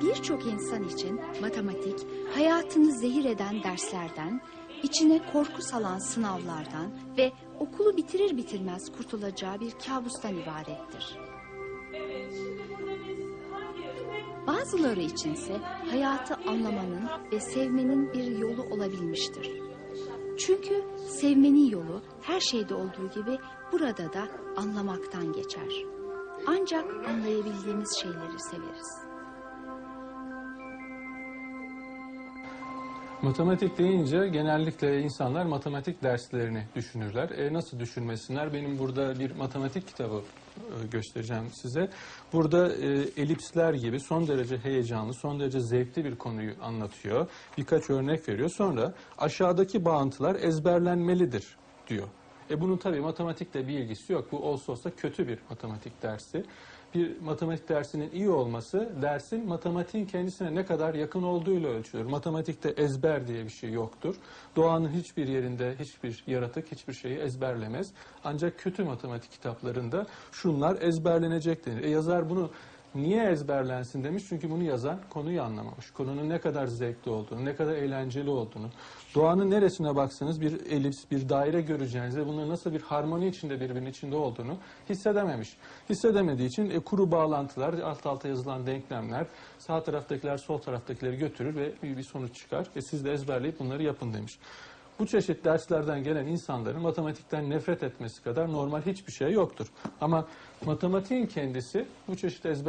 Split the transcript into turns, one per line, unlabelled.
Birçok insan için matematik hayatını zehir eden derslerden, içine korku salan sınavlardan ve okulu bitirir bitirmez kurtulacağı bir kabustan ibarettir. Bazıları içinse hayatı anlamanın ve sevmenin bir yolu olabilmiştir. Çünkü sevmenin yolu her şeyde olduğu gibi burada da anlamaktan geçer. Ancak anlayabildiğimiz şeyleri severiz.
Matematik deyince genellikle insanlar matematik derslerini düşünürler. E nasıl düşünmesinler? Benim burada bir matematik kitabı e, göstereceğim size. Burada e, elipsler gibi son derece heyecanlı, son derece zevkli bir konuyu anlatıyor. Birkaç örnek veriyor. Sonra aşağıdaki bağıntılar ezberlenmelidir diyor. E bunun tabii matematikle bir ilgisi yok. Bu olsa olsa kötü bir matematik dersi. Bir matematik dersinin iyi olması dersin matematiğin kendisine ne kadar yakın olduğuyla ölçülür. Matematikte ezber diye bir şey yoktur. Doğanın hiçbir yerinde hiçbir yaratık hiçbir şeyi ezberlemez. Ancak kötü matematik kitaplarında şunlar ezberlenecek denir. E yazar bunu Niye ezberlensin demiş çünkü bunu yazan konuyu anlamamış. Konunun ne kadar zevkli olduğunu, ne kadar eğlenceli olduğunu. Doğanın neresine baksanız bir elips, bir daire göreceğinizde bunların nasıl bir harmoni içinde birbirinin içinde olduğunu hissedememiş. Hissedemediği için e, kuru bağlantılar, alt alta yazılan denklemler, sağ taraftakiler sol taraftakileri götürür ve bir, bir sonuç çıkar. E siz de ezberleyip bunları yapın demiş. Bu çeşit derslerden gelen insanların matematikten nefret etmesi kadar normal hiçbir şey yoktur. Ama matematiğin kendisi bu çeşit ezber